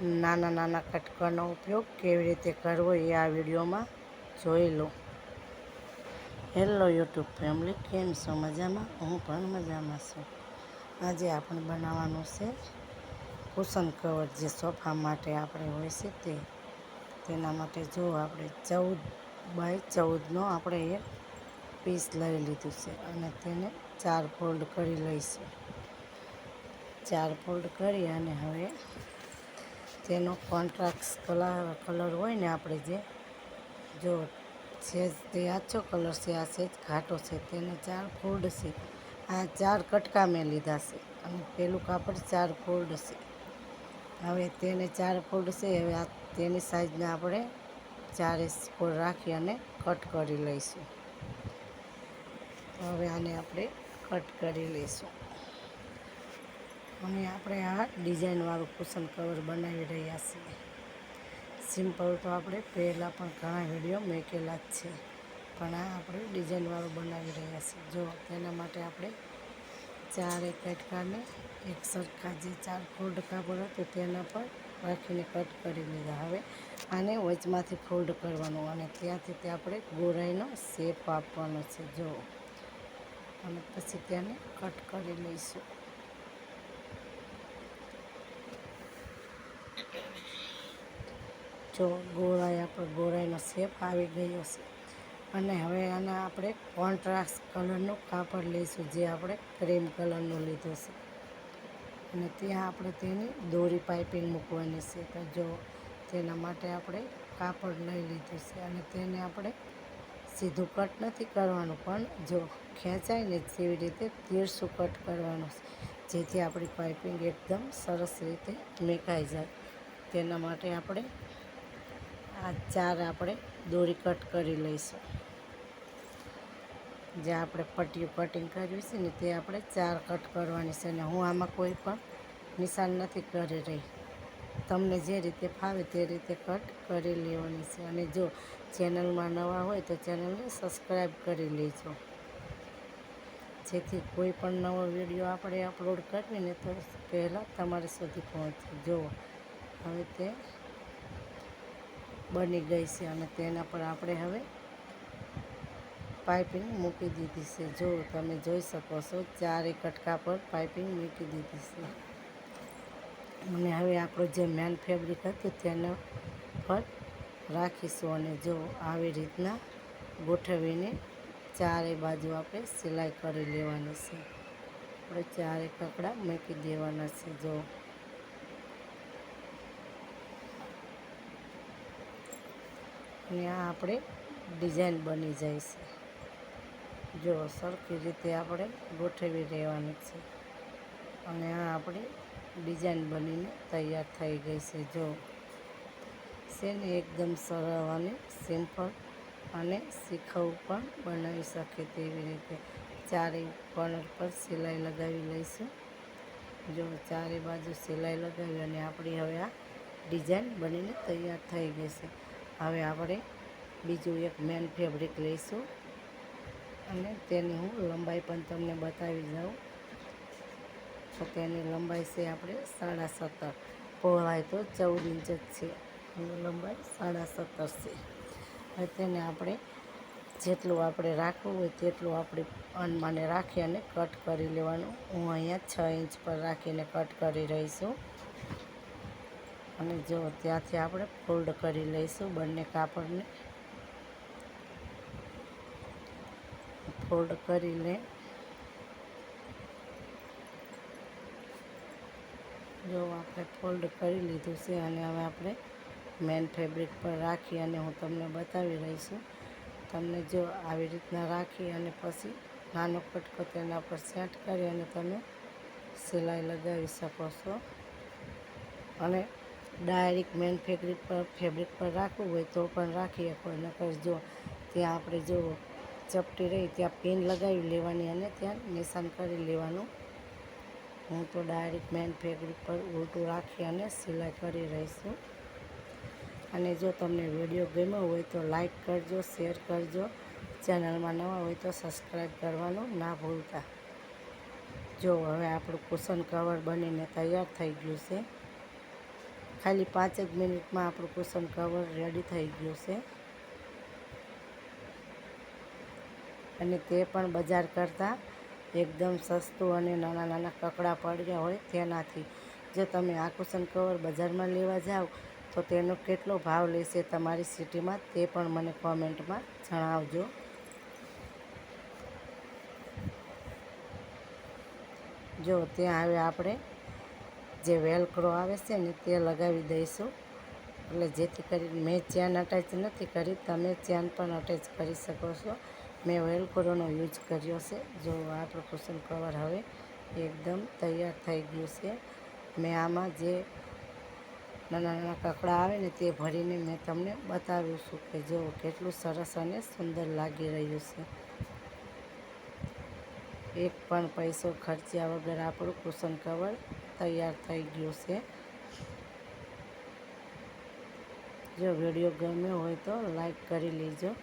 નાના નાના કટકાનો ઉપયોગ કેવી રીતે કરવો એ આ વિડીયોમાં જોઈ લો હેલો યુટ્યુબ ફેમિલી કેમ છો? મજામાં? હું પણ મજામાં છું. આજે આપણે બનાવવાનું છે કુશન કવર જે સોફા માટે આપણે હોય છે તે. તેના માટે જો આપણે ચૌદ બાય ચૌદનો આપણે એક પીસ લઈ લીધું છે અને તેને ચાર ફોલ્ડ કરી લઈશું. ચાર ફોલ્ડ કરી અને હવે તેનો કોન્ટ્રાક્ટ કલર કલર હોય ને આપણે જે, જો છે તે આછો કલર છે, આ સેજ ઘાટો છે, તેને ચાર ફોલ્ડ છે. આ ચાર કટકા મેં લીધા છે અને પેલું કાપડ ચાર ફોલ્ડ છે. હવે તેને ચાર ફોલ્ડ છે, હવે આ તેની સાઈઝને આપણે ચારે ફોલ્ડ રાખી અને કટ કરી લઈશું. હવે આને આપણે કટ કરી લઈશું. અને આપણે આ ડિઝાઇનવાળું કુશન કવર બનાવી રહ્યા છીએ. સિમ્પલ તો આપણે પહેલાં પણ ઘણા વીડિયો મેકેલા જ છે, પણ આ આપણે ડિઝાઇનવાળું બનાવી રહ્યા છીએ. જો તેના માટે આપણે ચારે કટકાને એક સરખા જે ચાર ફોલ્ડ કાપડ હતું તેના પર રાખીને કટ કરી લીધા. હવે આને વચમાંથી ફોલ્ડ કરવાનું અને ત્યાંથી તે આપણે ગોરાઈનો શેપ આપવાનો છે. જો અને પછી તેને કટ કરી લઈશું. જો ગોળાઈ આપણો ગોળાઈનો શેપ આવી ગયો છે. અને હવે આના આપણે કોન્ટ્રાસ્ટ કલરનું કાપડ લઈશું, જે આપણે ક્રીમ કલરનું લીધું છે. અને ત્યાં આપણે તેની દોરી પાઇપિંગ મૂકવાની છે. તો જો તેના માટે આપણે કાપડ લઈ લીધું છે અને તેને આપણે સીધું કટ નથી કરવાનું, પણ જો ખેંચાય ને જેવી રીતે તીરસું કટ કરવાનું છે, જેથી આપણી પાઇપિંગ એકદમ સરસ રીતે મેકાઈ જાય. તેના માટે આપણે આ ચાર આપણે દોરી કટ કરી લઈશું. જે આપણે પટ્ટીઓ કટિંગ કર્યું છે ને તે આપણે ચાર કટ કરવાની છે અને હું આમાં કોઈ પણ નિશાન નથી કરી રહી. તમને જે રીતે ફાવે તે રીતે કટ કરી લેવાની છે. અને જો ચેનલમાં નવા હોય તો ચેનલને સબસ્ક્રાઈબ કરી લેજો. જેથી કોઈ પણ નવો વીડિયો આપણે અપલોડ કરીએ ને તો પહેલાં તમારી સુધી પહોંચે. જુઓ, હવે તે બની ગઈ છે અને તેના પર આપણે હવે પાઇપિંગ મૂકી દીધી છે. જો તમે જોઈ શકો છો ચારે કટકા પર પાઇપિંગ મૂકી દીધી છે. અને હવે આપણું જે મેન ફેબ્રિક હતું તેના પર રાખીશું અને જો આવી રીતના ગોઠવીને ચારે બાજુ આપણે સિલાઈ કરી લેવાની છે. આપણે ચારે કકડા મૂકી દેવાના છે. જો અને આ આપણે ડિઝાઇન બની જાય છે. જો સરખી રીતે આપણે ગોઠવી રહેવાની છે. અને આ આપણી ડિઝાઇન બનીને તૈયાર થઈ ગઈ છે. જો છે ને એકદમ સરળ અને સિમ્પલ અને શીખવું પણ બનાવી શકે તેવી રીતે. ચારે કોર્નર પર સિલાઈ લગાવી લઈશું. જો ચારે બાજુ સિલાઈ લગાવી અને આપણી હવે આ ડિઝાઇન બનીને તૈયાર થઈ ગઈ છે. હવે આપણે બીજું એક મેન ફેબ્રિક લઈશું. અને તેની હું લંબાઈ પણ તમને બતાવી જાઉં. તો તેની લંબાઈ છે આપણે સાડા સત્તર. પહોળાઈ તો ચૌદ ઇંચ જ છે. એની લંબાઈ સાડા સત્તર છે. હવે તેને આપણે જેટલું આપણે રાખવું હોય તેટલું આપણે અનમાને રાખી અને કટ કરી લેવાનું. હું અહીંયા છ ઇંચ પર રાખીને કટ કરી રહીશું અને જો ત્યાંથી આપણે ફોલ્ડ કરી લઈશું બંને કાપડને. ફોલ્ડ કરી લે જો આપણે ફોલ્ડ કરી લીધું છે અને હવે આપણે મેન ફેબ્રિક પર રાખી અને હું તમને બતાવી રહી છું. તમને જો આવી રીતના રાખી અને પછી નાનો કટકો તેના પર સેટ કરી અને તમે સિલાઈ લગાવી શકો છો. અને ડાયરેક્ટ મેન ફેબ્રિક પર ફેબ્રિક પર રાખવું હોય તો પણ રાખી શકો નકર જો ત્યાં આપણે જો ચપટી રહી ત્યાં પેન લગાવી લેવાની અને ત્યાં નિશાન કરી લેવાનું. હું તો ડાયરેક્ટ મેન ફેબ્રિક પર ઉલટું રાખી અને સિલાઈ કરી રહીશું અને જો તમને વીડિયો ગમ્યો હોય તો લાઈક કરજો, શેર કરજો. ચેનલમાં નવા હોય તો સબસ્ક્રાઈબ કરવાનું ના ભૂલતા. જો હવે આપણું કુશન કવર બનીને તૈયાર થઈ ગયું છે. ખાલી પાંચ જ મિનિટમાં આપણું કુસન કવર રેડી થઈ ગયું છે. અને તે પણ બજાર કરતાં એકદમ સસ્તું અને નાના નાના કકડા પડ્યા હોય તેનાથી. જો તમે આ કુશન કવર બજારમાં લેવા જાઓ તો તેનો કેટલો ભાવ લેશે તમારી સિટીમાં તે પણ મને કોમેન્ટમાં જણાવજો. જો, ત્યાં હવે આપણે જે વેલક્રો આવે છે ને તે લગાવી દઈશું. એટલે જેથી કરી મેં ચેન અટેચ નથી કરી, તમે ચેન પણ અટેચ કરી શકો છો. મેં વેલક્રોનો યુઝ કર્યો છે. જો આપણું કુશન કવર હવે એકદમ તૈયાર થઈ ગયું છે. મેં આમાં જે નાના નાના કકડા આવે ને તે ભરીને મેં તમને બતાવ્યું છું કે જો કેટલું સરસ અને સુંદર લાગી રહ્યું છે. એક પણ પૈસો ખર્ચ્યા વગર આપણું કુશન કવર તૈયાર થઈ ગયું છે. જો વીડિયો ગમ્યો હોય તો લાઈક કરી લેજો.